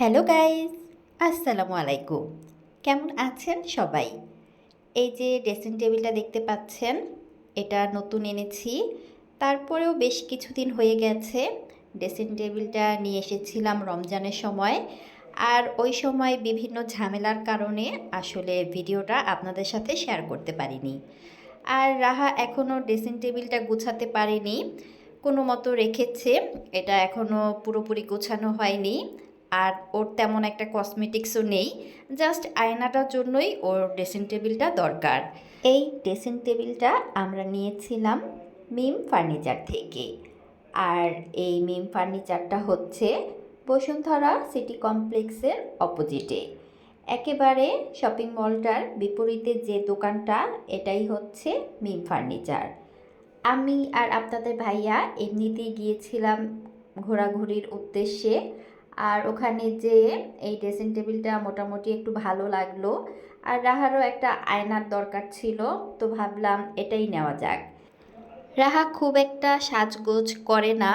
Hello guys, আসসালামু আলাইকুম। কেমন আছেন সবাই? এই যে ড্রেসিং টেবিলটা দেখতে পাচ্ছেন, এটা নতুন এনেছি। তারপরেও বেশ কিছুদিন হয়ে গেছে, ড্রেসিং টেবিলটা নিয়ে এসেছিলাম রমজানের সময়। আর ওই সময় বিভিন্ন ঝামেলার কারণে আসলে ভিডিওটা আপনাদের সাথে শেয়ার করতে পারিনি। আর রাহা এখনও ড্রেসিং টেবিলটা গুছাতে পারেনি, কোনো মতো রেখেছে, এটা এখনও পুরোপুরি গোছানো হয়নি। আর ওর তেমন একটা কসমেটিক্সও নেই জাস্ট আয়নাটার জন্যই ওর ড্রেসিং টেবিলটা দরকার। এই ড্রেসিং টেবিলটা আমরা নিয়েছিলাম মিম ফার্নিচার থেকে। আর এই মিম ফার্নিচারটা হচ্ছে বসুন্ধরা সিটি কমপ্লেক্সের অপোজিটে একেবারে শপিং মলটার বিপরীতে যে দোকানটা, এটাই হচ্ছে মিম ফার্নিচার আমি আর আপনাদের ভাইয়া এমনিতেই গিয়েছিলাম ঘোরাঘুরির উদ্দেশ্যে। আর ওখানে যে এই ড্রেসিং টেবিলটা মোটামুটি একটু ভালো লাগল। আর রাহারও একটা আয়নার দরকার ছিল, তো ভাবলাম এটাই নেওয়া যাক। রাহা খুব একটা সাজগোজ করে না,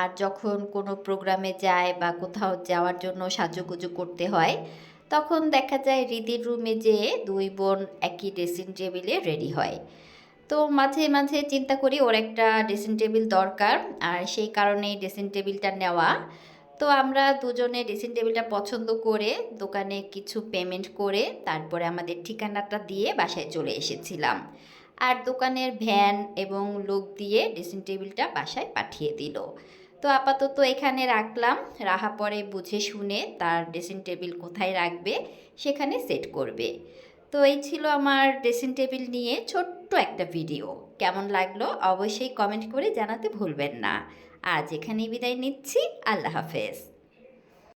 আর যখন কোনো প্রোগ্রামে যায় বা কোথাও যাওয়ার জন্য সাজুগুজু করতে হয়, তখন দেখা যায় রিদির রুমে যেয়ে দুই বোন একই ড্রেসিং টেবিলে রেডি হয়। তো মাঝে মাঝে চিন্তা করি ওর একটা ড্রেসিং টেবিল দরকার, আর সেই কারণেই ড্রেসিং টেবিলটা নেওয়া। তো আমরা দুজনে ড্রেসিং টেবিলটা পছন্দ করে দোকানে কিছু পেমেন্ট করে তারপরে আমাদের ঠিকানাটা দিয়ে বাসায় চলে এসেছিলাম। আর দোকানের ভ্যান এবং লোক দিয়ে ড্রেসিং টেবিলটা বাসায় পাঠিয়ে দিল। তো আপাতত এখানে রাখলাম। রাহা পরে বুঝে শুনে তার ড্রেসিং টেবিল কোথায় রাখবে সেখানে সেট করবে। তো এই ছিল আমার ড্রেসিং টেবিল নিয়ে ছোট্ট একটা ভিডিও কেমন লাগল অবশ্যই কমেন্ট করে জানাতে ভুলবেন না। আজ এখানেই বিদায় নিচ্ছি। আল্লাহ হাফেজ।